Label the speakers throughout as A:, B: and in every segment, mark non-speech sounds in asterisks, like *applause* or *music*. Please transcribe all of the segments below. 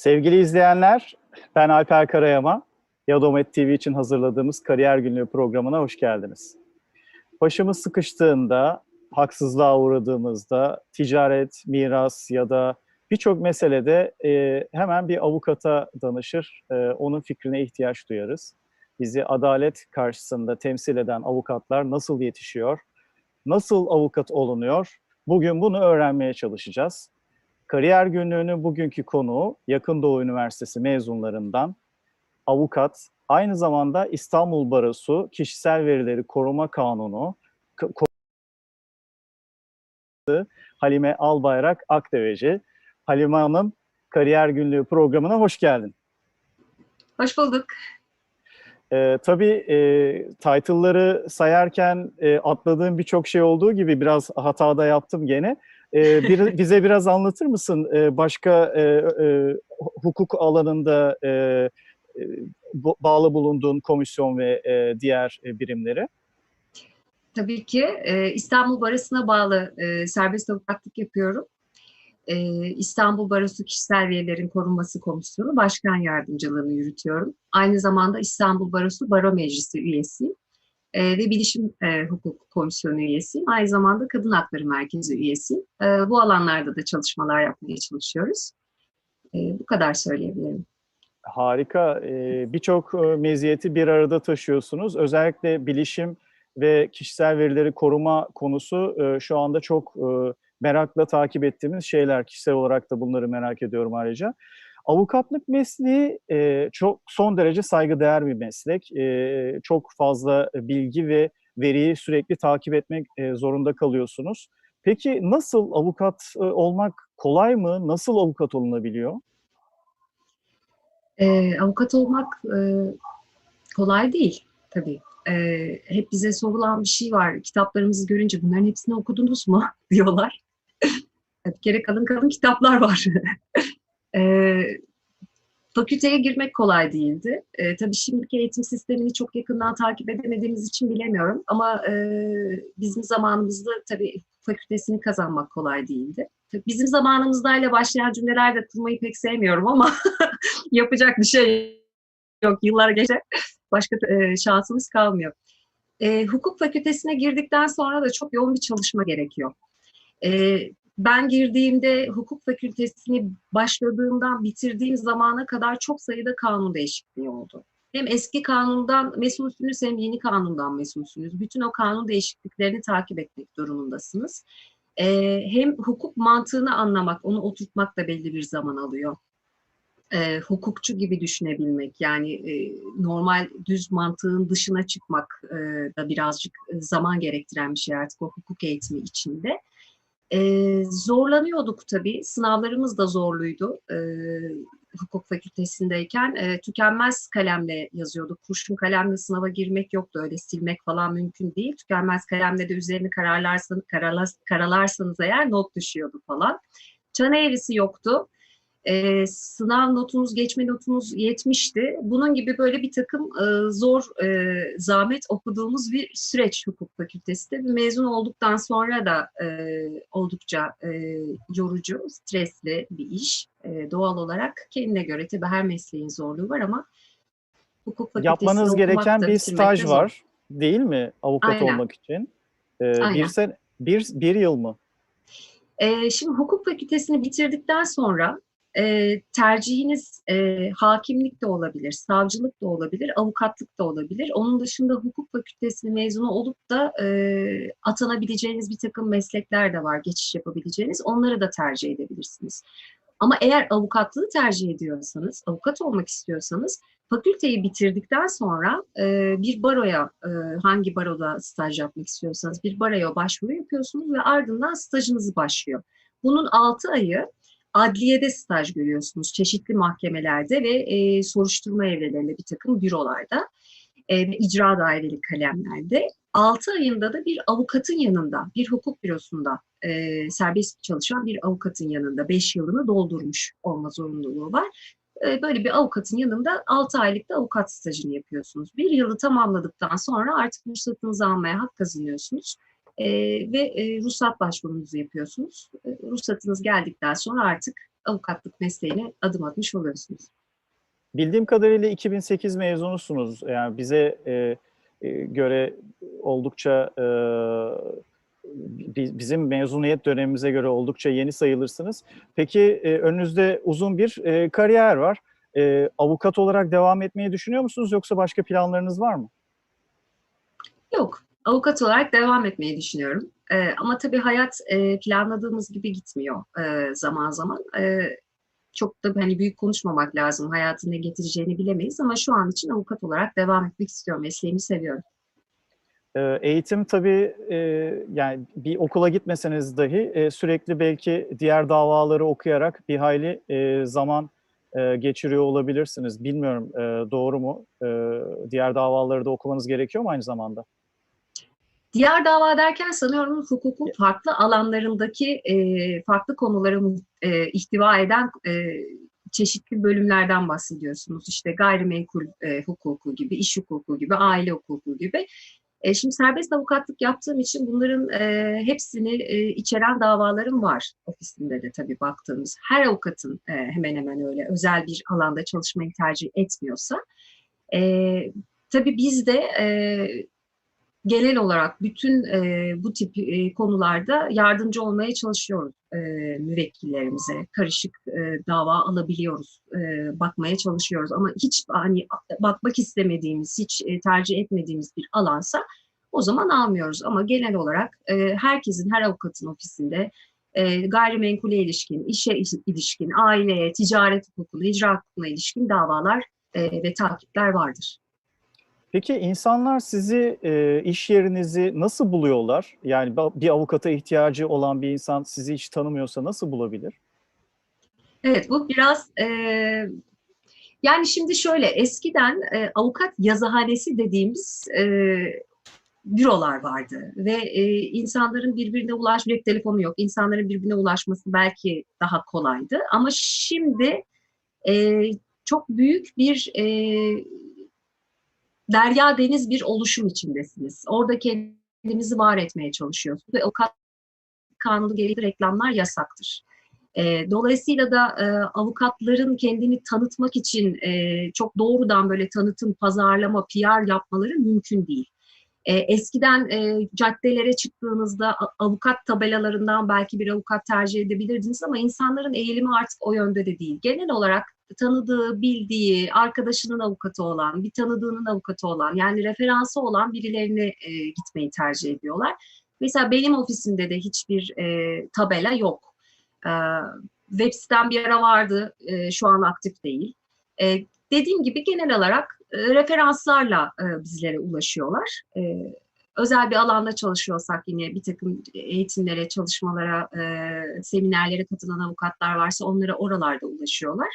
A: Sevgili izleyenler, ben Alper Karayama. Yadomet TV için hazırladığımız Kariyer Günlüğü programına hoş geldiniz. Başımız sıkıştığında, haksızlığa uğradığımızda, ticaret, miras ya da birçok meselede e, hemen bir avukata danışır, e, onun fikrine ihtiyaç duyarız. Bizi adalet karşısında temsil eden avukatlar nasıl yetişiyor, nasıl avukat olunuyor? Bugün bunu öğrenmeye çalışacağız. Kariyer günlüğünün bugünkü konuğu Yakın Doğu Üniversitesi mezunlarından avukat, aynı zamanda İstanbul Barosu Kişisel Verileri Koruma Kanunu ko- Halime Albayrak Akdeveci. Halime Hanım, Kariyer Günlüğü programına hoş geldin.
B: Hoş bulduk.
A: Ee, tabii e, title'ları sayarken e, atladığım birçok şey olduğu gibi biraz hata da yaptım gene. Ee, bir, bize biraz anlatır mısın e, başka e, e, hukuk alanında e, e, bağlı bulunduğun komisyon ve e, diğer e, birimleri?
B: Tabii ki e, İstanbul Barosu'na bağlı e, serbest avukatlık yapıyorum. E, İstanbul Barosu Kişisel Verilerin Korunması Komisyonu Başkan Yardımcılığını yürütüyorum. Aynı zamanda İstanbul Barosu Baro Meclisi üyesiyim. E, ve Bilişim e, Hukuk Komisyonu üyesiyim. Aynı zamanda Kadın Hakları Merkezi üyesiyim. E, bu alanlarda da çalışmalar yapmaya çalışıyoruz. E, bu kadar söyleyebilirim.
A: Harika. Ee, Birçok e, meziyeti bir arada taşıyorsunuz. Özellikle bilişim ve kişisel verileri koruma konusu e, şu anda çok e, merakla takip ettiğimiz şeyler. Kişisel olarak da bunları merak ediyorum ayrıca. Avukatlık mesleği e, çok son derece saygıdeğer bir meslek. E, Çok fazla bilgi ve veriyi sürekli takip etmek e, zorunda kalıyorsunuz. Peki nasıl avukat e, olmak kolay mı? Nasıl avukat olunabiliyor?
B: Ee, avukat olmak e, kolay değil tabii. Ee, hep bize sorulan bir şey var. Kitaplarımızı görünce bunların hepsini okudunuz mu *laughs* diyorlar. *laughs* bir kere kalın kalın kitaplar var. *laughs* Ee, fakülteye girmek kolay değildi. Ee, tabii şimdiki eğitim sistemini çok yakından takip edemediğimiz için bilemiyorum. Ama e, bizim zamanımızda tabii fakültesini kazanmak kolay değildi. Tabii Bizim zamanımızda ile başlayan cümleler de kurmayı pek sevmiyorum ama *laughs* yapacak bir şey yok. Yıllar geçe başka e, şansımız kalmıyor. E, hukuk fakültesine girdikten sonra da çok yoğun bir çalışma gerekiyor. E, ben girdiğimde hukuk fakültesini başladığımdan bitirdiğim zamana kadar çok sayıda kanun değişikliği oldu. Hem eski kanundan mesulsünüz hem yeni kanundan mesulsünüz. Bütün o kanun değişikliklerini takip etmek durumundasınız. E, hem hukuk mantığını anlamak, onu oturtmak da belli bir zaman alıyor e, hukukçu gibi düşünebilmek yani e, normal düz mantığın dışına çıkmak e, da birazcık e, zaman gerektiren bir şey artık o hukuk eğitimi içinde. E, zorlanıyorduk tabii. Sınavlarımız da zorluydu. E, hukuk fakültesindeyken e, tükenmez kalemle yazıyorduk. Kurşun kalemle sınava girmek yoktu. Öyle silmek falan mümkün değil. Tükenmez kalemle de üzerini kararlarsanız, karalas, karalarsanız eğer not düşüyordu falan. Çan eğrisi yoktu e, sınav notunuz, geçme notunuz yetmişti. Bunun gibi böyle bir takım e, zor, e, zahmet okuduğumuz bir süreç hukuk fakültesinde. Ve mezun olduktan sonra da e, oldukça e, yorucu, stresli bir iş. E, doğal olarak kendine göre tabii her mesleğin zorluğu var ama hukuk fakültesinde
A: Yapmanız gereken bir
B: de
A: staj
B: zor.
A: var değil mi avukat
B: Aynen.
A: olmak için? Ee,
B: Aynen.
A: bir, sen, bir, bir yıl mı?
B: E, şimdi hukuk fakültesini bitirdikten sonra e, tercihiniz e, hakimlik de olabilir, savcılık da olabilir, avukatlık da olabilir. Onun dışında hukuk fakültesini mezunu olup da e, atanabileceğiniz bir takım meslekler de var, geçiş yapabileceğiniz. Onları da tercih edebilirsiniz. Ama eğer avukatlığı tercih ediyorsanız, avukat olmak istiyorsanız fakülteyi bitirdikten sonra e, bir baroya, e, hangi baroda staj yapmak istiyorsanız bir baroya başvuru yapıyorsunuz ve ardından stajınız başlıyor. Bunun 6 ayı adliyede staj görüyorsunuz çeşitli mahkemelerde ve e, soruşturma evrelerinde bir takım bürolarda e, icra daireli kalemlerde. 6 ayında da bir avukatın yanında, bir hukuk bürosunda e, serbest çalışan bir avukatın yanında 5 yılını doldurmuş olma zorunluluğu var. E, böyle bir avukatın yanında 6 aylık da avukat stajını yapıyorsunuz. Bir yılı tamamladıktan sonra artık ruhsatınızı almaya hak kazanıyorsunuz. E, ve e, ruhsat başvurunuzu yapıyorsunuz. E, ruhsatınız geldikten sonra artık avukatlık mesleğine adım atmış oluyorsunuz.
A: Bildiğim kadarıyla 2008 mezunusunuz. Yani bize e, e, göre oldukça e, bi- bizim mezuniyet dönemimize göre oldukça yeni sayılırsınız. Peki e, önünüzde uzun bir e, kariyer var. E, avukat olarak devam etmeyi düşünüyor musunuz yoksa başka planlarınız var mı?
B: Yok, avukat olarak devam etmeyi düşünüyorum. Ee, ama tabii hayat e, planladığımız gibi gitmiyor e, zaman zaman. E, çok da hani büyük konuşmamak lazım. Hayatın ne getireceğini bilemeyiz ama şu an için avukat olarak devam etmek istiyorum. Mesleğimi seviyorum.
A: E, eğitim tabii e, yani bir okula gitmeseniz dahi e, sürekli belki diğer davaları okuyarak bir hayli e, zaman e, geçiriyor olabilirsiniz. Bilmiyorum e, doğru mu? E, diğer davaları da okumanız gerekiyor mu aynı zamanda?
B: Diğer dava derken sanıyorum hukukun farklı alanlarındaki e, farklı konuları e, ihtiva eden e, çeşitli bölümlerden bahsediyorsunuz. İşte gayrimenkul e, hukuku gibi, iş hukuku gibi, aile hukuku gibi. E, şimdi serbest avukatlık yaptığım için bunların e, hepsini e, içeren davalarım var ofisimde de tabii baktığımız. Her avukatın e, hemen hemen öyle özel bir alanda çalışmayı tercih etmiyorsa. E, tabii biz de e, genel olarak bütün e, bu tip e, konularda yardımcı olmaya çalışıyoruz e, müvekkillerimize. Karışık e, dava alabiliyoruz, e, bakmaya çalışıyoruz. Ama hiç hani bakmak istemediğimiz, hiç e, tercih etmediğimiz bir alansa o zaman almıyoruz. Ama genel olarak e, herkesin, her avukatın ofisinde e, gayrimenkule ilişkin, işe iş- ilişkin, aileye, ticaret hukukuna, icra hukukuna ilişkin davalar e, ve takipler vardır.
A: Peki insanlar sizi, e, iş yerinizi nasıl buluyorlar? Yani bir avukata ihtiyacı olan bir insan sizi hiç tanımıyorsa nasıl bulabilir?
B: Evet, bu biraz e, yani şimdi şöyle eskiden e, avukat yazıhanesi dediğimiz e, bürolar vardı ve e, insanların birbirine ulaşmak cep telefonu yok. İnsanların birbirine ulaşması belki daha kolaydı ama şimdi e, çok büyük bir e, derya deniz bir oluşum içindesiniz. Orada kendinizi var etmeye çalışıyorsunuz ve avukat kanunu gereği reklamlar yasaktır. E, dolayısıyla da e, avukatların kendini tanıtmak için e, çok doğrudan böyle tanıtım, pazarlama, PR yapmaları mümkün değil. E, eskiden e, caddelere çıktığınızda avukat tabelalarından belki bir avukat tercih edebilirdiniz ama insanların eğilimi artık o yönde de değil. Genel olarak tanıdığı, bildiği, arkadaşının avukatı olan, bir tanıdığının avukatı olan yani referansı olan birilerine e, gitmeyi tercih ediyorlar. Mesela benim ofisimde de hiçbir e, tabela yok. Ee, web sitem bir ara vardı, e, şu an aktif değil. E, dediğim gibi genel olarak e, referanslarla e, bizlere ulaşıyorlar. E, özel bir alanda çalışıyorsak yine bir takım eğitimlere, çalışmalara, e, seminerlere katılan avukatlar varsa onlara oralarda ulaşıyorlar.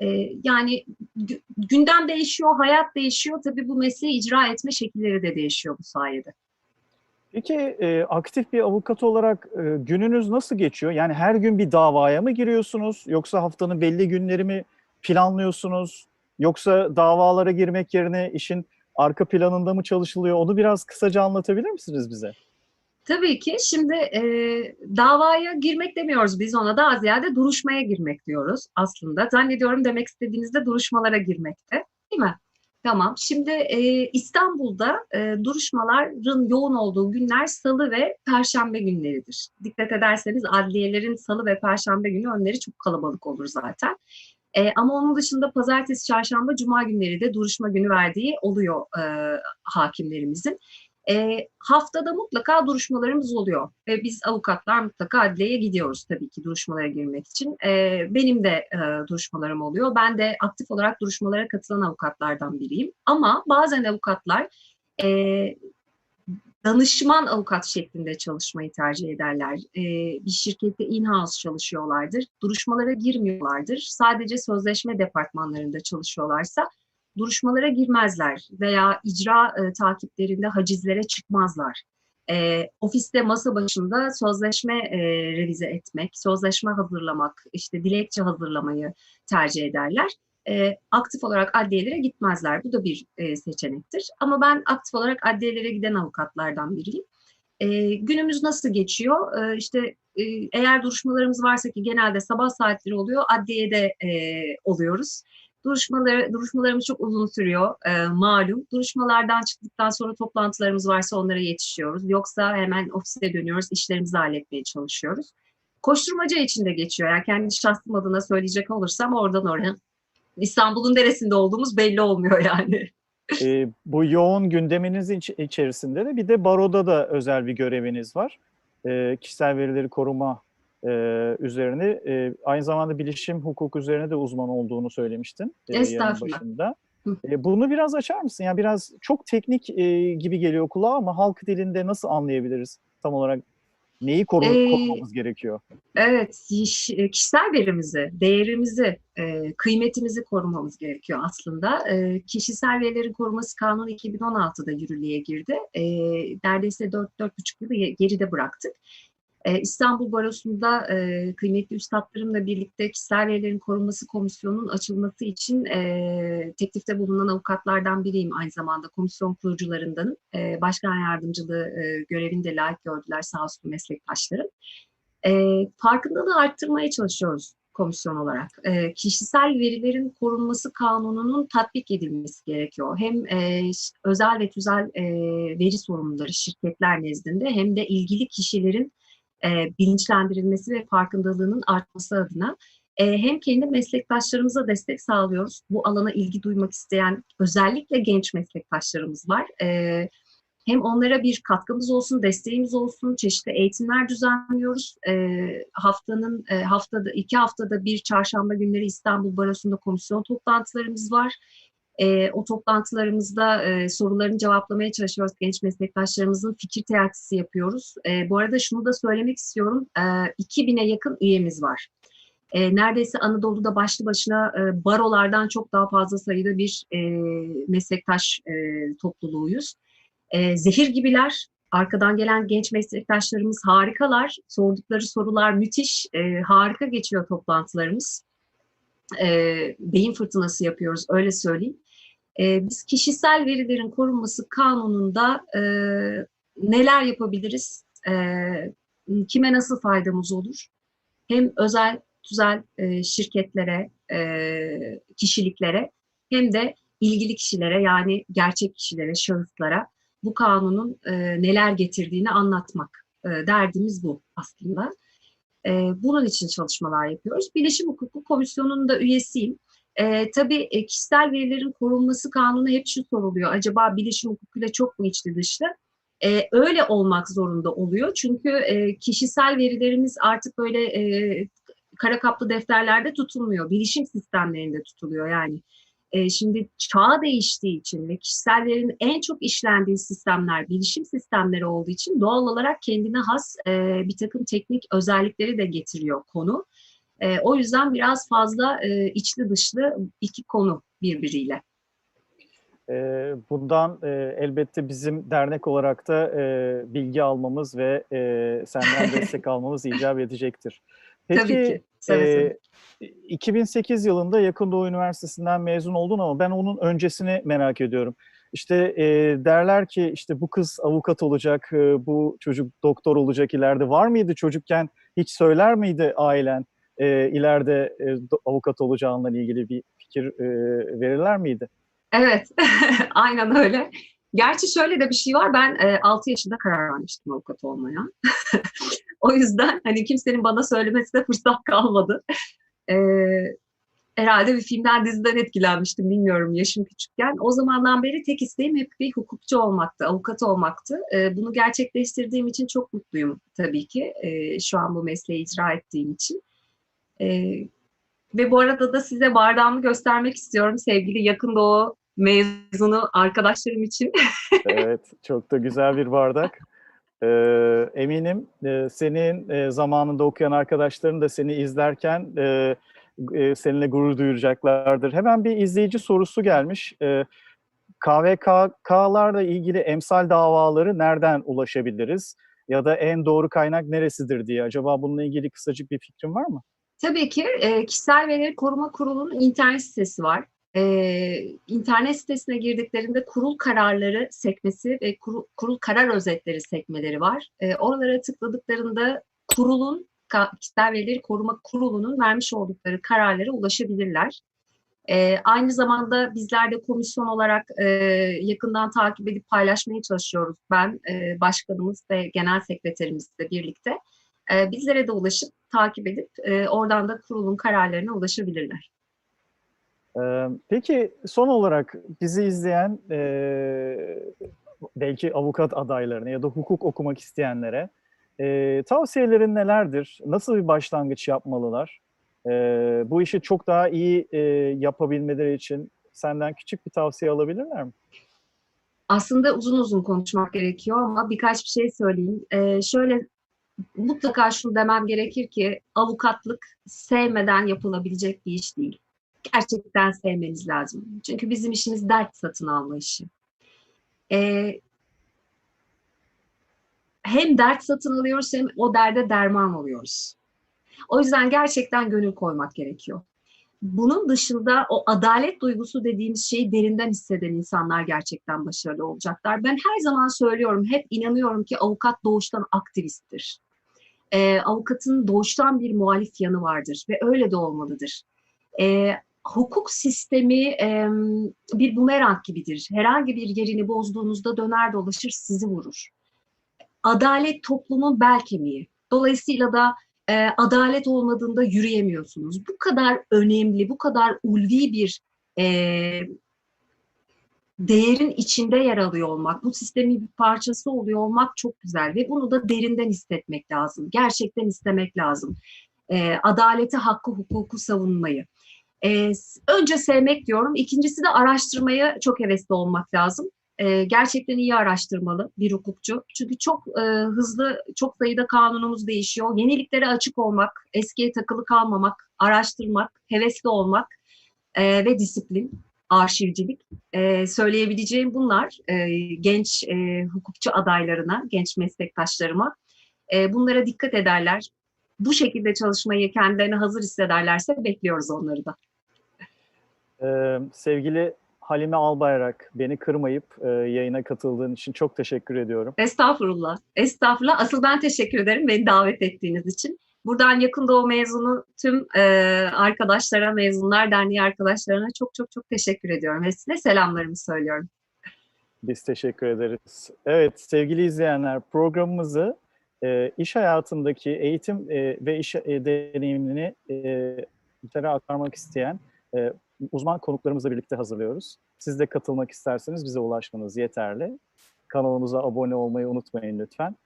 B: E, yani gü- gündem değişiyor, hayat değişiyor. Tabii bu mesleği icra etme şekilleri de değişiyor bu sayede.
A: Peki e, aktif bir avukat olarak e, gününüz nasıl geçiyor? Yani her gün bir davaya mı giriyorsunuz? Yoksa haftanın belli günleri mi planlıyorsunuz? Yoksa davalara girmek yerine işin arka planında mı çalışılıyor? Onu biraz kısaca anlatabilir misiniz bize?
B: Tabii ki şimdi e, davaya girmek demiyoruz biz ona daha ziyade duruşmaya girmek diyoruz aslında. Zannediyorum demek istediğinizde duruşmalara girmekte değil mi? Tamam. Şimdi e, İstanbul'da e, duruşmaların yoğun olduğu günler salı ve perşembe günleridir. Dikkat ederseniz adliyelerin salı ve perşembe günü önleri çok kalabalık olur zaten. E, ama onun dışında pazartesi, çarşamba, cuma günleri de duruşma günü verdiği oluyor e, hakimlerimizin. E, haftada mutlaka duruşmalarımız oluyor ve biz avukatlar mutlaka adliyeye gidiyoruz tabii ki duruşmalara girmek için. E, benim de e, duruşmalarım oluyor. Ben de aktif olarak duruşmalara katılan avukatlardan biriyim. Ama bazen avukatlar e, danışman avukat şeklinde çalışmayı tercih ederler. E, bir şirkette in-house çalışıyorlardır. Duruşmalara girmiyorlardır. Sadece sözleşme departmanlarında çalışıyorlarsa duruşmalara girmezler veya icra e, takiplerinde hacizlere çıkmazlar. E, ofiste masa başında sözleşme e, revize etmek, sözleşme hazırlamak, işte dilekçe hazırlamayı tercih ederler. E, aktif olarak adliyelere gitmezler. Bu da bir e, seçenektir. Ama ben aktif olarak adliyelere giden avukatlardan biriyim. E, günümüz nasıl geçiyor? E, işte e, eğer duruşmalarımız varsa ki genelde sabah saatleri oluyor, adliyede e, oluyoruz. Duruşmaları, duruşmalarımız çok uzun sürüyor e, malum. Duruşmalardan çıktıktan sonra toplantılarımız varsa onlara yetişiyoruz. Yoksa hemen ofise dönüyoruz, işlerimizi halletmeye çalışıyoruz. Koşturmaca içinde geçiyor. Yani kendi şahsım adına söyleyecek olursam oradan oraya. İstanbul'un neresinde olduğumuz belli olmuyor yani.
A: E, bu yoğun gündeminiz iç- içerisinde de bir de baroda da özel bir göreviniz var. E, kişisel verileri koruma e, üzerine e, aynı zamanda bilişim hukuk üzerine de uzman olduğunu söylemiştin e,
B: Estağfurullah.
A: başında. E, bunu biraz açar mısın? Yani biraz çok teknik e, gibi geliyor kulağa ama halk dilinde nasıl anlayabiliriz tam olarak neyi koru-
B: Ee,
A: korumamız gerekiyor?
B: Evet, e, kişisel verimizi, değerimizi, e, kıymetimizi korumamız gerekiyor aslında. E, Kişisel Verilerin Koruması Kanunu 2016'da yürürlüğe girdi. E, Neredeyse 4-4,5 yılı geride bıraktık. E, İstanbul Barosu'nda e, kıymetli üstadlarımla birlikte Kişisel Verilerin Korunması Komisyonu'nun açılması için e, teklifte bulunan avukatlardan biriyim aynı zamanda komisyon kurucularındanım. E, başkan yardımcılığı görevini de layık gördüler sağ olsun meslektaşlarım. Farkındalığı arttırmaya çalışıyoruz komisyon olarak. Kişisel verilerin korunması kanununun tatbik edilmesi gerekiyor. Hem özel ve tüzel veri sorumluları şirketler nezdinde hem de ilgili kişilerin e, bilinçlendirilmesi ve farkındalığının artması adına e, hem kendi meslektaşlarımıza destek sağlıyoruz. Bu alana ilgi duymak isteyen özellikle genç meslektaşlarımız var. E, hem onlara bir katkımız olsun, desteğimiz olsun, çeşitli eğitimler düzenliyoruz. E, haftanın e, haftada iki haftada bir çarşamba günleri İstanbul Barosu'nda komisyon toplantılarımız var. E, o toplantılarımızda e, sorularını cevaplamaya çalışıyoruz. Genç meslektaşlarımızın fikir teatisi yapıyoruz. E, bu arada şunu da söylemek istiyorum. E, 2000'e yakın üyemiz var. E, neredeyse Anadolu'da başlı başına e, barolardan çok daha fazla sayıda bir e, meslektaş e, topluluğuyuz. E, zehir gibiler. Arkadan gelen genç meslektaşlarımız harikalar. Sordukları sorular müthiş. E, harika geçiyor toplantılarımız. E, beyin fırtınası yapıyoruz öyle söyleyeyim. E, biz kişisel verilerin korunması kanununda e, neler yapabiliriz? E, kime nasıl faydamız olur? Hem özel, tüzel e, şirketlere, e, kişiliklere hem de ilgili kişilere yani gerçek kişilere, şahıslara bu kanunun e, neler getirdiğini anlatmak e, derdimiz bu aslında. E, bunun için çalışmalar yapıyoruz. Bilişim Hukuku Komisyonu'nun da üyesiyim. E, tabii kişisel verilerin korunması kanunu hep şu soruluyor. Acaba bilişim hukukuyla çok mu içli dışlı? E, öyle olmak zorunda oluyor. Çünkü e, kişisel verilerimiz artık böyle e, kara kaplı defterlerde tutulmuyor. Bilişim sistemlerinde tutuluyor yani. E, şimdi çağ değiştiği için ve kişisellerin en çok işlendiği sistemler bilişim sistemleri olduğu için doğal olarak kendine has e, bir takım teknik özellikleri de getiriyor konu. E, o yüzden biraz fazla e, içli dışlı iki konu birbiriyle.
A: E, bundan e, elbette bizim dernek olarak da e, bilgi almamız ve e, senden *laughs* destek almamız icap edecektir. Peki,
B: Tabii ki. Seve
A: e, 2008 yılında Yakın Doğu Üniversitesi'nden mezun oldun ama ben onun öncesini merak ediyorum. İşte e, derler ki işte bu kız avukat olacak, e, bu çocuk doktor olacak ileride. Var mıydı çocukken hiç söyler miydi ailen e, ileride e, avukat olacağınla ilgili bir fikir e, verirler miydi?
B: Evet, *laughs* aynen öyle. Gerçi şöyle de bir şey var. Ben e, 6 yaşında karar vermiştim avukat olmaya. *laughs* o yüzden hani kimsenin bana söylemesine *laughs* fırsat kalmadı. E, herhalde bir filmden, diziden etkilenmiştim. Bilmiyorum yaşım küçükken. O zamandan beri tek isteğim hep bir hukukçu olmaktı, avukat olmaktı. E, bunu gerçekleştirdiğim için çok mutluyum tabii ki. E, şu an bu mesleği icra ettiğim için. E, ve bu arada da size bardağımı göstermek istiyorum sevgili Yakın Doğu mezunu arkadaşlarım için. *laughs*
A: Evet, çok da güzel bir bardak. Ee, eminim e, senin e, zamanında okuyan arkadaşların da seni izlerken e, e, seninle gurur duyacaklardır. Hemen bir izleyici sorusu gelmiş. E, KVKK'larla ilgili emsal davaları nereden ulaşabiliriz? Ya da en doğru kaynak neresidir diye. Acaba bununla ilgili kısacık bir fikrin var mı?
B: Tabii ki e, Kişisel Verileri Koruma Kurulu'nun internet sitesi var. E, internet sitesine girdiklerinde kurul kararları sekmesi ve kurul, kurul karar özetleri sekmeleri var. E, oralara tıkladıklarında kurulun, Kişisel Verileri Koruma Kurulu'nun vermiş oldukları kararlara ulaşabilirler. E, aynı zamanda bizler de komisyon olarak e, yakından takip edip paylaşmaya çalışıyoruz. Ben, e, başkanımız ve genel sekreterimizle birlikte. E, bizlere de ulaşıp takip edip e, oradan da kurulun kararlarına ulaşabilirler.
A: Ee, Peki son olarak bizi izleyen e, belki avukat adaylarına ya da hukuk okumak isteyenlere e, tavsiyelerin nelerdir? Nasıl bir başlangıç yapmalılar? E, bu işi çok daha iyi e, yapabilmeleri için senden küçük bir tavsiye alabilirler mi?
B: Aslında uzun uzun konuşmak gerekiyor ama birkaç bir şey söyleyeyim. E, şöyle mutlaka şunu demem gerekir ki avukatlık sevmeden yapılabilecek bir iş değil. Gerçekten sevmeniz lazım. Çünkü bizim işimiz dert satın alma işi. Ee, hem dert satın alıyoruz hem o derde derman oluyoruz. O yüzden gerçekten gönül koymak gerekiyor. Bunun dışında o adalet duygusu dediğimiz şeyi derinden hisseden insanlar gerçekten başarılı olacaklar. Ben her zaman söylüyorum, hep inanıyorum ki avukat doğuştan aktivisttir. Ee, avukatın doğuştan bir muhalif yanı vardır ve öyle de olmalıdır. Ee, hukuk sistemi e, bir bumerang gibidir. Herhangi bir yerini bozduğunuzda döner dolaşır sizi vurur. Adalet toplumun bel kemiği. Dolayısıyla da e, adalet olmadığında yürüyemiyorsunuz. Bu kadar önemli, bu kadar ulvi bir e, değerin içinde yer alıyor olmak, bu sistemin bir parçası oluyor olmak çok güzel ve bunu da derinden hissetmek lazım. Gerçekten istemek lazım. E, adaleti, hakkı, hukuku savunmayı. Ee, önce sevmek diyorum. İkincisi de araştırmaya çok hevesli olmak lazım. Ee, gerçekten iyi araştırmalı bir hukukçu. Çünkü çok e, hızlı, çok sayıda kanunumuz değişiyor. Yeniliklere açık olmak, eskiye takılı kalmamak, araştırmak, hevesli olmak e, ve disiplin, arşivcilik. E, söyleyebileceğim bunlar e, genç e, hukukçu adaylarına, genç meslektaşlarıma. E, bunlara dikkat ederler. Bu şekilde çalışmayı kendilerine hazır hissederlerse bekliyoruz onları da.
A: Ee, sevgili Halime Albayrak, beni kırmayıp e, yayına katıldığın için çok teşekkür ediyorum.
B: Estağfurullah. Estağfurullah. Asıl ben teşekkür ederim beni davet ettiğiniz için. Buradan Yakın Doğu mezunu tüm e, arkadaşlara, Mezunlar Derneği arkadaşlarına çok çok çok teşekkür ediyorum. Hepsine selamlarımı söylüyorum.
A: Biz teşekkür ederiz. Evet sevgili izleyenler programımızı e, iş hayatındaki eğitim e, ve iş e, deneyimini e, aktarmak isteyen e, uzman konuklarımızla birlikte hazırlıyoruz. Siz de katılmak isterseniz bize ulaşmanız yeterli. Kanalımıza abone olmayı unutmayın lütfen.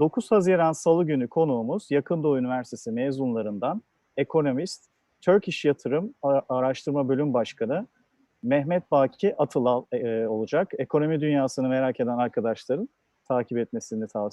A: 9 Haziran Salı günü konuğumuz Yakın Doğu Üniversitesi mezunlarından ekonomist, Turkish Yatırım Araştırma Bölüm Başkanı Mehmet Baki Atılal e, olacak. Ekonomi dünyasını merak eden arkadaşların takip etmesini tavsiye